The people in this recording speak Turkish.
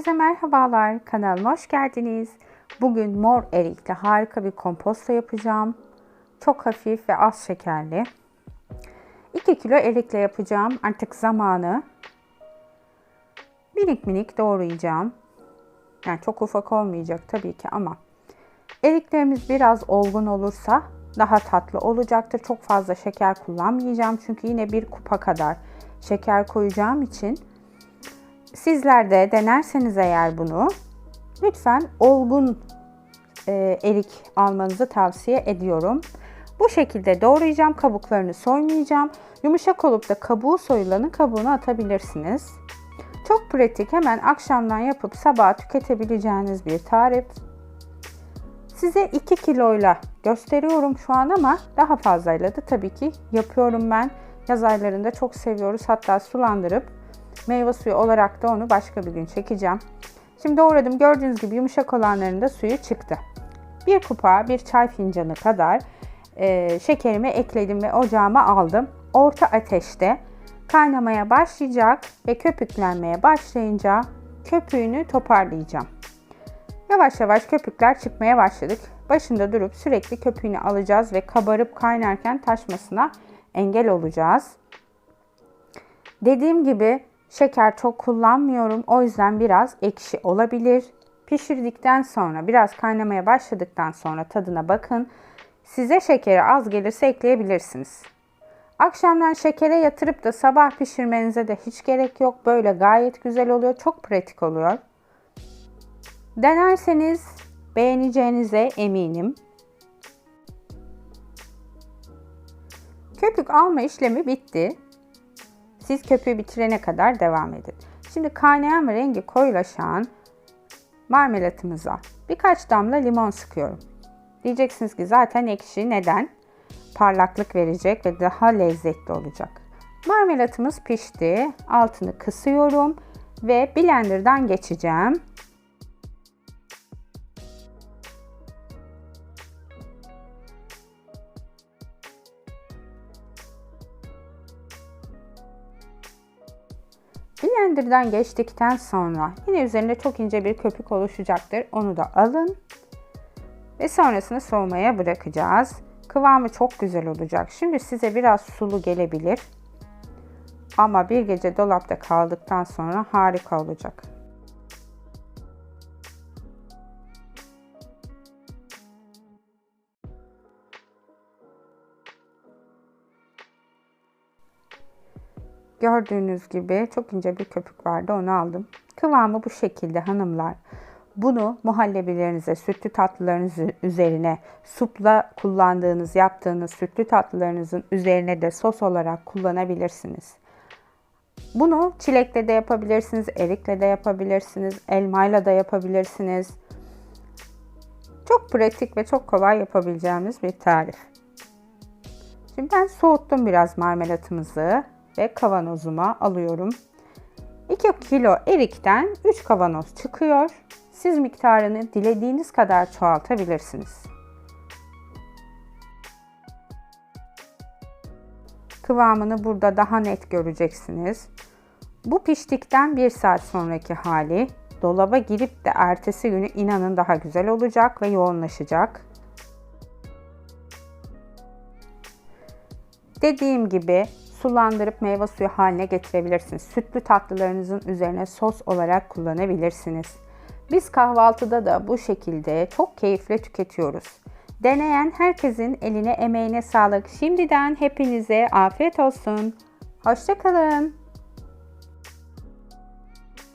Herkese merhabalar. Kanalıma hoş geldiniz. Bugün mor erikli harika bir komposto yapacağım. Çok hafif ve az şekerli. 2 kilo erikle yapacağım. Artık zamanı. Minik minik doğrayacağım. Yani çok ufak olmayacak tabii ki ama eriklerimiz biraz olgun olursa daha tatlı olacaktır. Çok fazla şeker kullanmayacağım çünkü yine bir kupa kadar şeker koyacağım için Sizler de denerseniz eğer bunu lütfen olgun e, erik almanızı tavsiye ediyorum. Bu şekilde doğrayacağım. Kabuklarını soymayacağım. Yumuşak olup da kabuğu soyulanı kabuğunu atabilirsiniz. Çok pratik. Hemen akşamdan yapıp sabah tüketebileceğiniz bir tarif. Size 2 kiloyla gösteriyorum şu an ama daha fazlayla da tabii ki yapıyorum ben. Yaz aylarında çok seviyoruz. Hatta sulandırıp Meyve suyu olarak da onu başka bir gün çekeceğim. Şimdi doğradım. Gördüğünüz gibi yumuşak olanların da suyu çıktı. Bir kupa, bir çay fincanı kadar e, şekerimi ekledim ve ocağıma aldım. Orta ateşte kaynamaya başlayacak ve köpüklenmeye başlayınca köpüğünü toparlayacağım. Yavaş yavaş köpükler çıkmaya başladık. Başında durup sürekli köpüğünü alacağız ve kabarıp kaynarken taşmasına engel olacağız. Dediğim gibi Şeker çok kullanmıyorum. O yüzden biraz ekşi olabilir. Pişirdikten sonra biraz kaynamaya başladıktan sonra tadına bakın. Size şekeri az gelirse ekleyebilirsiniz. Akşamdan şekere yatırıp da sabah pişirmenize de hiç gerek yok. Böyle gayet güzel oluyor. Çok pratik oluyor. Denerseniz beğeneceğinize eminim. Köpük alma işlemi bitti. Siz köpüğü bitirene kadar devam edin. Şimdi kaynayan ve rengi koyulaşan marmelatımıza birkaç damla limon sıkıyorum. Diyeceksiniz ki zaten ekşi neden? Parlaklık verecek ve daha lezzetli olacak. Marmelatımız pişti. Altını kısıyorum ve blenderdan geçeceğim. Blender'dan geçtikten sonra yine üzerinde çok ince bir köpük oluşacaktır. Onu da alın ve sonrasında soğumaya bırakacağız. Kıvamı çok güzel olacak. Şimdi size biraz sulu gelebilir. Ama bir gece dolapta kaldıktan sonra harika olacak. Gördüğünüz gibi çok ince bir köpük vardı onu aldım. Kıvamı bu şekilde hanımlar. Bunu muhallebilerinize, sütlü tatlılarınız üzerine, supla kullandığınız, yaptığınız sütlü tatlılarınızın üzerine de sos olarak kullanabilirsiniz. Bunu çilekle de yapabilirsiniz, erikle de yapabilirsiniz, elmayla da yapabilirsiniz. Çok pratik ve çok kolay yapabileceğimiz bir tarif. Şimdi ben soğuttum biraz marmelatımızı ve kavanozuma alıyorum. 2 kilo erikten 3 kavanoz çıkıyor. Siz miktarını dilediğiniz kadar çoğaltabilirsiniz. Kıvamını burada daha net göreceksiniz. Bu piştikten 1 saat sonraki hali dolaba girip de ertesi günü inanın daha güzel olacak ve yoğunlaşacak. Dediğim gibi sulandırıp meyve suyu haline getirebilirsiniz. Sütlü tatlılarınızın üzerine sos olarak kullanabilirsiniz. Biz kahvaltıda da bu şekilde çok keyifle tüketiyoruz. Deneyen herkesin eline emeğine sağlık. Şimdiden hepinize afiyet olsun. Hoşçakalın.